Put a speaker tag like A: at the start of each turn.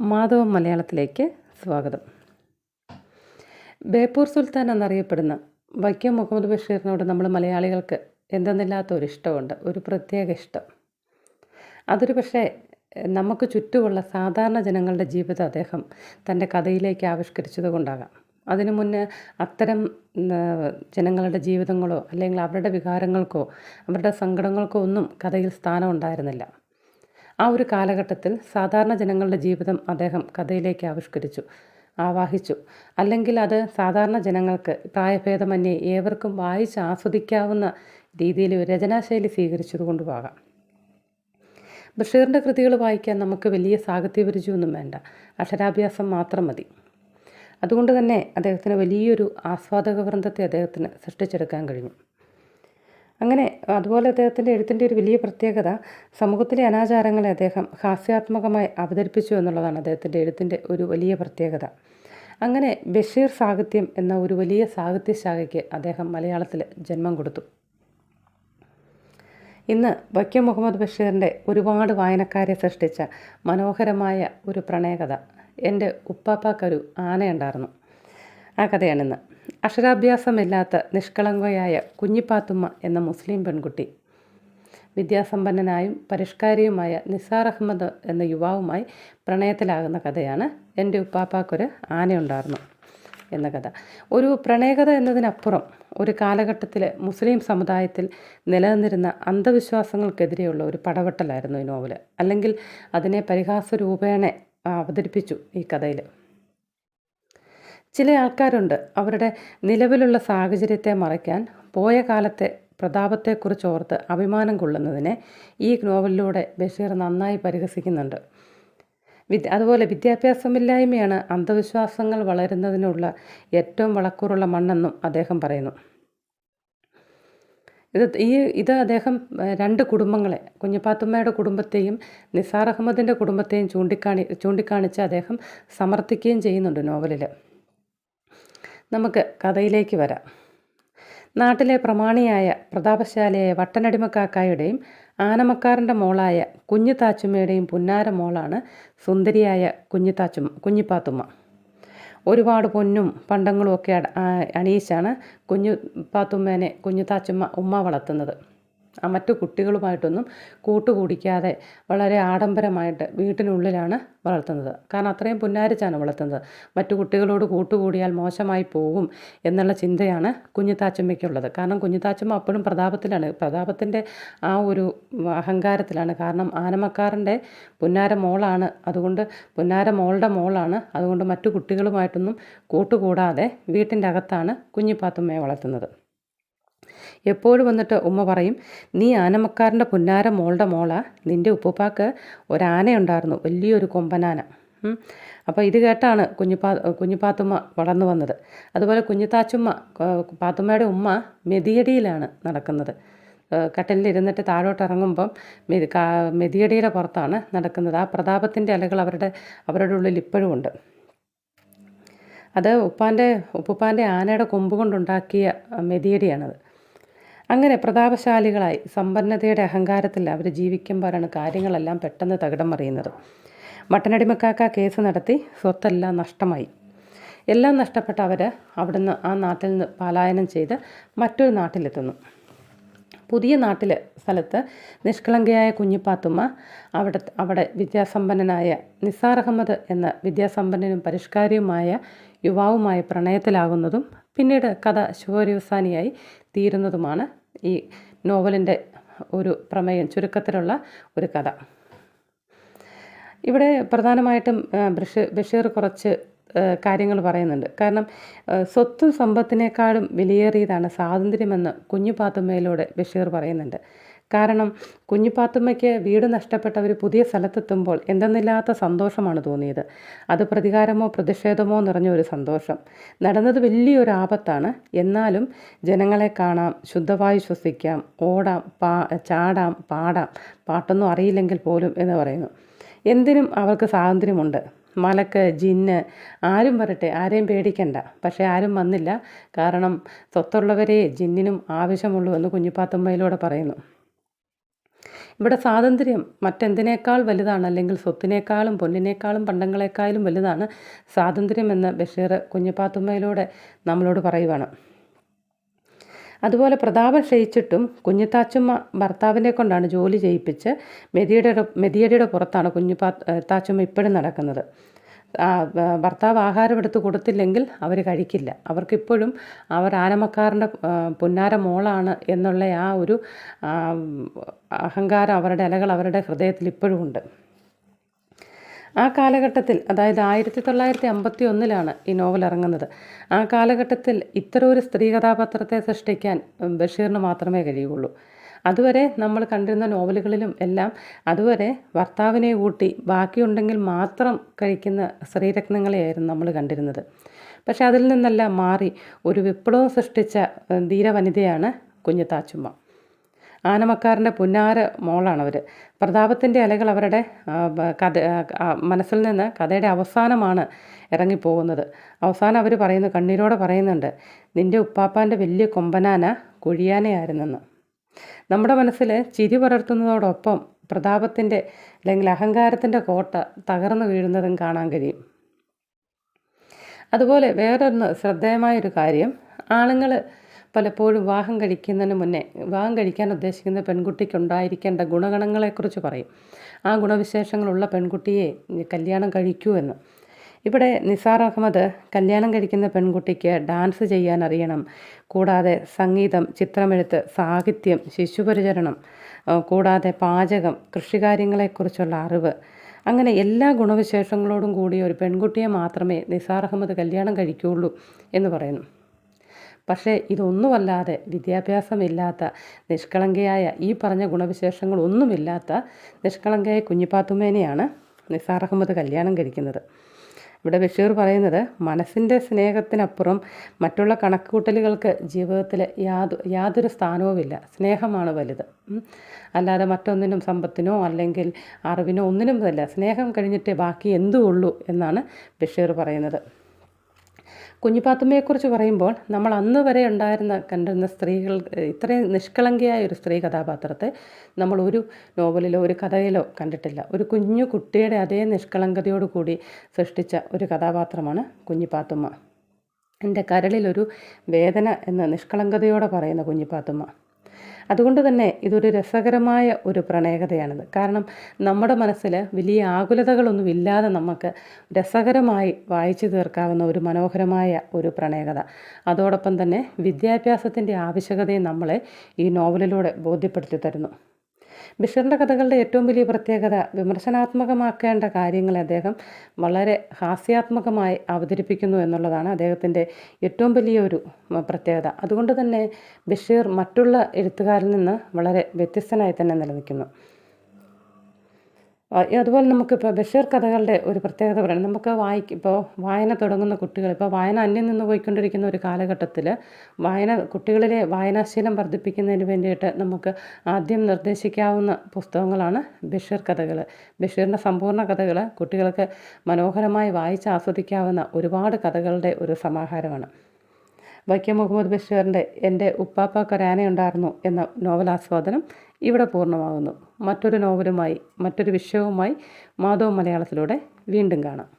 A: മാധവം മലയാളത്തിലേക്ക് സ്വാഗതം. ബേപ്പൂർ സുൽത്താൻ എന്നറിയപ്പെടുന്ന വൈക്കം മുഹമ്മദ് ബഷീറിനോട് നമ്മൾ മലയാളികൾക്ക് എന്തെന്നില്ലാത്ത ഒരു ഇഷ്ടമുണ്ട് ഒരു പ്രത്യേക ഇഷ്ടം. അതൊരു പക്ഷേ നമുക്ക് ചുറ്റുമുള്ള സാധാരണ ജനങ്ങളുടെ ജീവിതം അദ്ദേഹം തന്റെ കഥയിലേക്ക് ആവിഷ്കരിച്ചത് കൊണ്ടാകാം. അതിനു മുന്നേ അത്തരം ജനങ്ങളുടെ ജീവിതങ്ങളോ അല്ലെങ്കിൽ അവരുടെ വികാരങ്ങൾക്കോ അവരുടെ സങ്കടങ്ങൾക്കോ ഒന്നും കഥയിൽ സ്ഥാനം ഉണ്ടായിരുന്നില്ല. ആ ഒരു കാലഘട്ടത്തിൽ സാധാരണ ജനങ്ങളുടെ ജീവിതം അദ്ദേഹം കഥയിലേക്ക് ആവിഷ്കരിച്ചു ആവാഹിച്ചു. അല്ലെങ്കിൽ അത് സാധാരണ ജനങ്ങൾക്ക് പ്രായഭേദമന്യേ ഏവർക്കും വായിച്ച് ആസ്വദിക്കാവുന്ന രീതിയിൽ രചനാശൈലി സ്വീകരിച്ചതുകൊണ്ടുമാകാം. ബഷീറിന്റെ കൃതികൾ വായിക്കാൻ നമുക്ക് വലിയ സാഹിത്യപരിചയമൊന്നും വേണ്ട. അക്ഷരാഭ്യാസം മാത്രം മതി. അതുകൊണ്ട് തന്നെ അദ്ദേഹത്തിന് വലിയൊരു ആസ്വാദക വൃന്ദത്തെ അദ്ദേഹത്തിന് സൃഷ്ടിച്ചെടുക്കാൻ കഴിഞ്ഞു. അങ്ങനെ അതുപോലെ അദ്ദേഹത്തിന്റെ എഴുത്തിന്റെ ഒരു വലിയ പ്രത്യേകത സമൂഹത്തിലെ അനാചാരങ്ങളെ അദ്ദേഹം ഹാസ്യാത്മകമായി അവതരിപ്പിച്ചു എന്നുള്ളതാണ് അദ്ദേഹത്തിന്റെ എഴുത്തിന്റെ ഒരു വലിയ പ്രത്യേകത. അങ്ങനെ ബഷീർ സാഹിത്യം എന്ന ഒരു വലിയ സാഹിത്യശാഖയ്ക്ക് അദ്ദേഹം മലയാളത്തിൽ ജന്മം കൊടുത്തു. ഇന്ന് വൈക്കം മുഹമ്മദ് ബഷീറിന്റെ ഒരുപാട് വായനക്കാരെ സൃഷ്ടിച്ച മനോഹരമായ ഒരു പ്രണയകഥ എന്റെ ഉപ്പാപ്പാക്കൊരു ആനയുണ്ടായിരുന്നു. ആ കഥയാണിന്ന്. അക്ഷരാഭ്യാസമില്ലാത്ത നിഷ്കളങ്കയായ കുഞ്ഞിപ്പാത്തുമ്മ എന്ന മുസ്ലിം പെൺകുട്ടി. വിദ്യാസമ്പന്നനായും പരിഷ്കാരിയുമായ നിസാർ അഹമ്മദ് എന്ന യുവാവുമായി പ്രണയത്തിലാകുന്ന കഥയാണ് എന്റെ ഉപ്പാപ്പാക്കൊരു ആനയുണ്ടായിരുന്നു എന്ന കഥ. ഒരു പ്രണയകഥ എന്നതിനപ്പുറം ഒരു കാലഘട്ടത്തിൽ മുസ്ലിം സമുദായത്തിൽ നിലനിന്നിരുന്ന അന്ധവിശ്വാസങ്ങൾക്കെതിരെയുള്ള ഒരു പടവെട്ടലായിരുന്നു ഈ നോവൽ അല്ലെങ്കിൽ അതിനെ പരിഹാസ രൂപേണ അവതരിപ്പിച്ചു ഈ കഥയിൽ ചില ആൾക്കാരുണ്ട് അവരുടെ നിലവിലുള്ള സാഹചര്യത്തെ മറയ്ക്കാൻ പോയ കാലത്തെ പ്രതാപത്തെക്കുറിച്ച് ഓർത്ത് അഭിമാനം കൊള്ളുന്നതിനെ ഈ നോവലിലൂടെ ബഷീർ നന്നായി പരിഹസിക്കുന്നുണ്ട്. വിദ്യ അതുപോലെ വിദ്യാഭ്യാസമില്ലായ്മയാണ് അന്ധവിശ്വാസങ്ങൾ വളരുന്നതിനുള്ള ഏറ്റവും വളക്കൂറുള്ള മണ്ണെന്നും അദ്ദേഹം പറയുന്നു. ഇത് ഈ ഇത് അദ്ദേഹം രണ്ട് കുടുംബങ്ങളെ കുഞ്ഞുപാത്തുമ്മയുടെ കുടുംബത്തെയും നിസാർ അഹമ്മദിന്റെ കുടുംബത്തെയും ചൂണ്ടിക്കാണി ചൂണ്ടിക്കാണിച്ച് അദ്ദേഹം സമർത്ഥിക്കുകയും ചെയ്യുന്നുണ്ട് നോവലിൽ നമുക്ക് കഥയിലേക്ക് വരാം. നാട്ടിലെ പ്രമാണിയായ പ്രതാപശാലിയായ വട്ടനടിമക്കാക്കായുടെയും ആനമക്കാരന്റെ മോളായ കുഞ്ഞു താച്ചുമ്മയുടെയും പുന്നാര മോളാണ് സുന്ദരിയായ കുഞ്ഞു താച്ചുമ്മ കുഞ്ഞിപ്പാത്തുമ്മ. ഒരുപാട് പൊന്നും പണ്ടങ്ങളും ഒക്കെ അണിയിച്ചാണ് കുഞ്ഞു പാത്തുമ്മേനെ കുഞ്ഞു താച്ചുമ്മ ഉമ്മ വളർത്തുന്നത്. മറ്റു കുട്ടികളുമായിട്ടൊന്നും കൂട്ടുകൂടിക്കാതെ വളരെ ആഡംബരമായിട്ട് വീട്ടിനുള്ളിലാണ് വളർത്തുന്നത്. കാരണം അത്രയും പുന്നാരിച്ചാണ് വളർത്തുന്നത്. മറ്റു കുട്ടികളോട് കൂട്ടുകൂടിയാൽ മോശമായി പോകും എന്നുള്ള ചിന്തയാണ് കുഞ്ഞിത്താച്ചമ്മയ്ക്കുള്ളത്. കാരണം കുഞ്ഞിത്താച്ചമ്മ അപ്പോഴും പ്രതാപത്തിലാണ്. പ്രതാപത്തിന്റെ ആ ഒരു അഹങ്കാരത്തിലാണ്. കാരണം ആനമക്കാരന്റെ പുന്നാര മോളാണ്. അതുകൊണ്ട് പുന്നാര മോളുടെ മോളാണ്. അതുകൊണ്ട് മറ്റു കുട്ടികളുമായിട്ടൊന്നും കൂട്ടുകൂടാതെ വീട്ടിന്റെ അകത്താണ് കുഞ്ഞിപ്പാത്തുമ്മയെ വളർത്തുന്നത്. എപ്പോഴും വന്നിട്ട് ഉമ്മ പറയും നീ ആനമക്കാരന്റെ പുന്നാര മോളുടെ മോളാ. നിന്റെ ഉപ്പുപ്പാക്ക് ഒരാനയുണ്ടായിരുന്നു വലിയൊരു കൊമ്പനാന. അപ്പോൾ ഇത് കേട്ടാണ് കുഞ്ഞുപാ കുഞ്ഞുപാത്തുമ്മ വളർന്നു വന്നത്. അതുപോലെ കുഞ്ഞുത്താച്ചുമ്മ പാത്തുമ്മയുടെ ഉമ്മ മെതിയടിയിലാണ് നടക്കുന്നത്. കട്ടലിലിരുന്നിട്ട് താഴോട്ട് ഇറങ്ങുമ്പം മെതിയടിയുടെ പുറത്താണ് നടക്കുന്നത്. ആ പ്രതാപത്തിന്റെ അലകൾ അവരുടെ അവരുടെ ഉള്ളിൽ ഇപ്പോഴും ഉണ്ട്. അത് ഉപ്പാന്റെ ഉപ്പുപ്പാന്റെ ആനയുടെ കൊമ്പ് കൊണ്ടുണ്ടാക്കിയ മെതിയടിയാണത്. അങ്ങനെ പ്രതാപശാലികളായി സമ്പന്നതയുടെ അഹങ്കാരത്തിൽ അവർ ജീവിക്കുമ്പോഴാണ് കാര്യങ്ങളെല്ലാം പെട്ടെന്ന് തകിടം മറിയുന്നത്. മട്ടനടിമക്കാക്ക കേസ് നടത്തി സ്വത്തെല്ലാം നഷ്ടമായി. എല്ലാം നഷ്ടപ്പെട്ട അവർ അവിടുന്ന് ആ നാട്ടിൽ നിന്ന് പലായനം ചെയ്ത് മറ്റൊരു നാട്ടിലെത്തുന്നു. പുതിയ നാട്ടിലെ സ്ഥലത്ത് നിഷ്കളങ്കയായ കുഞ്ഞിപ്പാത്തുമ്മ അവിടെ അവിടെ വിദ്യാസമ്പന്നനായ നിസാർ അഹമ്മദ് എന്ന വിദ്യാസമ്പന്നനും പരിഷ്കാരിയുമായ യുവാവുമായ പ്രണയത്തിലാകുന്നതും പിന്നീട് കഥ ശുഭപര്യവസാനിയായി തീരുന്നതുമാണ് ഈ നോവലിന്റെ ഒരു പ്രമേയം ചുരുക്കത്തിലുള്ള ഒരു കഥ. ഇവിടെ പ്രധാനമായിട്ടും ബഷീർ ബഷീർ കുറച്ച് കാര്യങ്ങൾ പറയുന്നുണ്ട്. കാരണം സ്വത്തും സമ്പത്തിനേക്കാളും വിലയേറിയതാണ് സ്വാതന്ത്ര്യമെന്ന് കുഞ്ഞു പാത്തുമ്മയിലൂടെ ബഷീർ പറയുന്നുണ്ട്. കാരണം കുഞ്ഞു പാത്തുമ്മയ്ക്ക് വീട് നഷ്ടപ്പെട്ട പുതിയ സ്ഥലത്തെത്തുമ്പോൾ എന്തെന്നില്ലാത്ത സന്തോഷമാണ് തോന്നിയത്. അത് പ്രതികാരമോ പ്രതിഷേധമോ നിറഞ്ഞ ഒരു സന്തോഷം. നടന്നത് വലിയൊരു ആപത്താണ്. എന്നാലും ജനങ്ങളെ കാണാം ശുദ്ധവായു ശ്വസിക്കാം ഓടാം പാ ചാടാം പാടാം പാട്ടൊന്നും അറിയില്ലെങ്കിൽ പോലും എന്ന് പറയുന്നു. എന്തിനും അവർക്ക് സ്വാതന്ത്ര്യമുണ്ട്. മലക്ക് ജിന്ന് ആരും വരട്ടെ ആരെയും പേടിക്കണ്ട. പക്ഷേ ആരും വന്നില്ല. കാരണം സ്വത്തുള്ളവരെ ജിന്നിനും ആവശ്യമുള്ളൂ എന്ന് കുഞ്ഞിപ്പാത്തുമ്മയിലൂടെ പറയുന്നു. ഇവിടെ സ്വാതന്ത്ര്യം മറ്റെന്തിനേക്കാൾ വലുതാണ്? അല്ലെങ്കിൽ സ്വത്തിനേക്കാളും പൊന്നിനേക്കാളും പണ്ടങ്ങളെക്കാളും വലുതാണ് സ്വാതന്ത്ര്യം എന്ന് ബഷീർ കുഞ്ഞിപ്പാത്തുമ്മയിലൂടെ നമ്മളോട് പറയുവാണ്. അതുപോലെ പ്രതാപം ക്ഷയിച്ചിട്ടും കുഞ്ഞിത്താച്ചുമ്മ ഭർത്താവിനെ കൊണ്ടാണ് ജോലി ചെയ്യിപ്പിച്ച് മെതിയുടെ മെതിയടിയുടെ പുറത്താണ് കുഞ്ഞിപ്പാ താച്ചുമ്മ ഇപ്പോഴും നടക്കുന്നത്. ഭർത്താവ് ആഹാരം എടുത്ത് കൊടുത്തില്ലെങ്കിൽ അവർ കഴിക്കില്ല. അവർക്കിപ്പോഴും അവർ ആനമക്കാരന്റെ പുന്നാര മോളാണ് എന്നുള്ള ആ ഒരു അഹങ്കാരം അവരുടെ ഇലകൾ അവരുടെ ഹൃദയത്തിൽ ഇപ്പോഴും ഉണ്ട്. ആ കാലഘട്ടത്തിൽ അതായത് ആയിരത്തി തൊള്ളായിരത്തി അമ്പത്തി ഒന്നിലാണ് ഈ നോവൽ ഇറങ്ങുന്നത്. ആ കാലഘട്ടത്തിൽ ഇത്തരം ഒരു സ്ത്രീ കഥാപാത്രത്തെ സൃഷ്ടിക്കാൻ ബഷീറിന് മാത്രമേ കഴിയുള്ളൂ അതുവരെ നമ്മൾ കണ്ടിരുന്ന നോവലുകളിലും എല്ലാം അതുവരെ ഭർത്താവിനെ കൂട്ടി ബാക്കിയുണ്ടെങ്കിൽ മാത്രം കഴിക്കുന്ന സ്ത്രീരത്നങ്ങളെയായിരുന്നു നമ്മൾ കണ്ടിരുന്നത്. പക്ഷെ അതിൽ നിന്നെല്ലാം മാറി ഒരു വിപ്ലവം സൃഷ്ടിച്ച ധീരവനിതയാണ് കുഞ്ഞത്താച്ചുമ്മ ആനമക്കാരന്റെ പുന്നാര മോളാണവർ പ്രതാപത്തിന്റെ അലകൾ അവരുടെ കഥ മനസ്സിൽ നിന്ന് കഥയുടെ അവസാനമാണ് ഇറങ്ങിപ്പോകുന്നത്. അവസാനം അവർ പറയുന്നു കണ്ണീരോടെ പറയുന്നുണ്ട് നിന്റെ ഉപ്പാപ്പാന്റെ വലിയ കൊമ്പനാന കുഴിയാനയായിരുന്നെന്ന്. നമ്മുടെ മനസ്സിൽ ചിരി പടർത്തുന്നതോടൊപ്പം പ്രതാപത്തിന്റെ അല്ലെങ്കിൽ അഹങ്കാരത്തിന്റെ കോട്ട തകർന്നു വീഴുന്നതും കാണാൻ കഴിയും. അതുപോലെ വേറൊന്ന് ശ്രദ്ധേയമായൊരു കാര്യം ആണുങ്ങൾ പലപ്പോഴും വിവാഹം കഴിക്കുന്നതിന് മുന്നേ വിവാഹം കഴിക്കാൻ ഉദ്ദേശിക്കുന്ന പെൺകുട്ടിക്കുണ്ടായിരിക്കേണ്ട ഗുണഗണങ്ങളെക്കുറിച്ച് പറയും. ആ ഗുണവിശേഷങ്ങളുള്ള പെൺകുട്ടിയെ കല്യാണം കഴിക്കൂ എന്ന്. ഇവിടെ നിസാർ അഹമ്മദ് കല്യാണം കഴിക്കുന്ന പെൺകുട്ടിക്ക് ഡാൻസ് ചെയ്യാൻ അറിയണം. കൂടാതെ സംഗീതം ചിത്രമെഴുത്ത് സാഹിത്യം ശിശുപരിചരണം കൂടാതെ പാചകം കൃഷികാര്യങ്ങളെക്കുറിച്ചുള്ള അറിവ്. അങ്ങനെ എല്ലാ ഗുണവിശേഷങ്ങളോടും കൂടി ഒരു പെൺകുട്ടിയെ മാത്രമേ നിസാർ അഹമ്മദ് കല്യാണം കഴിക്കുകയുള്ളൂ എന്ന് പറയുന്നു. പക്ഷേ ഇതൊന്നുമല്ലാതെ വിദ്യാഭ്യാസമില്ലാത്ത നിഷ്കളങ്കയായ ഈ പറഞ്ഞ ഗുണവിശേഷങ്ങളൊന്നുമില്ലാത്ത നിഷ്കളങ്കയായ കുഞ്ഞിപ്പാത്തുമേനെയാണ് നിസാർ അഹമ്മദ് കല്യാണം കഴിക്കുന്നത്. ഇവിടെ ബഷീർ പറയുന്നത് മനസ്സിന്റെ സ്നേഹത്തിനപ്പുറം മറ്റുള്ള കണക്കുകൂട്ടലുകൾക്ക് ജീവിതത്തിൽ യാതൊ യാതൊരു സ്ഥാനവുമില്ല. സ്നേഹമാണ് വലുത്. അല്ലാതെ മറ്റൊന്നിനും സമ്പത്തിനോ അല്ലെങ്കിൽ അറിവിനോ ഒന്നിനും അല്ല സ്നേഹം കഴിഞ്ഞിട്ടേ ബാക്കി എന്തുള്ളൂ എന്നാണ് ബഷീർ പറയുന്നത്. കുഞ്ഞിപ്പാത്തുമ്മയെക്കുറിച്ച് പറയുമ്പോൾ നമ്മൾ അന്ന് വരെ ഉണ്ടായിരുന്ന കണ്ടിരുന്ന സ്ത്രീകൾ ഇത്രയും നിഷ്കളങ്കയായ ഒരു സ്ത്രീ കഥാപാത്രത്തെ നമ്മൾ ഒരു നോവലിലോ ഒരു കഥയിലോ കണ്ടിട്ടില്ല. ഒരു കുഞ്ഞു കുട്ടിയുടെ അതേ നിഷ്കളങ്കതയോടുകൂടി സൃഷ്ടിച്ച ഒരു കഥാപാത്രമാണ് കുഞ്ഞിപ്പാത്തുമ്മ. എന്റെ കരളിലൊരു വേദന എന്ന നിഷ്കളങ്കതയോടെ പറയുന്ന കുഞ്ഞിപ്പാത്തുമ്മ. അതുകൊണ്ട് തന്നെ ഇതൊരു രസകരമായ ഒരു പ്രണയകഥയാണിത് കാരണം നമ്മുടെ മനസ്സിൽ വലിയ ആകുലതകളൊന്നും ഇല്ലാതെ നമുക്ക് രസകരമായി വായിച്ചു തീർക്കാവുന്ന ഒരു മനോഹരമായ ഒരു പ്രണയകഥ അതോടൊപ്പം തന്നെ വിദ്യാഭ്യാസത്തിന്റെ ആവശ്യകതയെ നമ്മളെ ഈ നോവലിലൂടെ ബോധ്യപ്പെടുത്തി തരുന്നു. ബഷീറിന്റെ കഥകളുടെ ഏറ്റവും വലിയ പ്രത്യേകത വിമർശനാത്മകമാക്കേണ്ട കാര്യങ്ങളെ അദ്ദേഹം വളരെ ഹാസ്യാത്മകമായി അവതരിപ്പിക്കുന്നു എന്നുള്ളതാണ് അദ്ദേഹത്തിന്റെ ഏറ്റവും വലിയ ഒരു പ്രത്യേകത. അതുകൊണ്ട് തന്നെ ബഷീർ മറ്റുള്ള എഴുത്തുകാരിൽ നിന്ന് വളരെ വ്യത്യസ്തനായി തന്നെ നിലനിൽക്കുന്നു. അതുപോലെ നമുക്കിപ്പോൾ ബഷീർ കഥകളുടെ ഒരു പ്രത്യേകത പറയണം നമുക്ക് വായിക്ക ഇപ്പോൾ വായന തുടങ്ങുന്ന കുട്ടികൾ ഇപ്പോൾ വായന അന്യം നിന്ന് പോയിക്കൊണ്ടിരിക്കുന്ന ഒരു കാലഘട്ടത്തിൽ വായന കുട്ടികളിലെ വായനാശീലം വർദ്ധിപ്പിക്കുന്നതിന് വേണ്ടിയിട്ട് നമുക്ക് ആദ്യം നിർദ്ദേശിക്കാവുന്ന പുസ്തകങ്ങളാണ് ബഷീർ കഥകൾ ബഷീറിന്റെ സമ്പൂർണ കഥകൾ കുട്ടികൾക്ക് മനോഹരമായി വായിച്ച് ആസ്വദിക്കാവുന്ന ഒരുപാട് കഥകളുടെ ഒരു സമാഹാരമാണ്. വൈക്കം മുഹമ്മദ് ബഷീറിന്റെ എന്റെ ഉപ്പാപ്പക്കൊരാനയുണ്ടായിരുന്നു എന്ന നോവലാസ്വാദനം ഇവിടെ പൂർണമാകുന്നു. മറ്റൊരു നോവലുമായി മറ്റൊരു വിഷയവുമായി മാധവ് മലയാളത്തിലൂടെ വീണ്ടും കാണാം.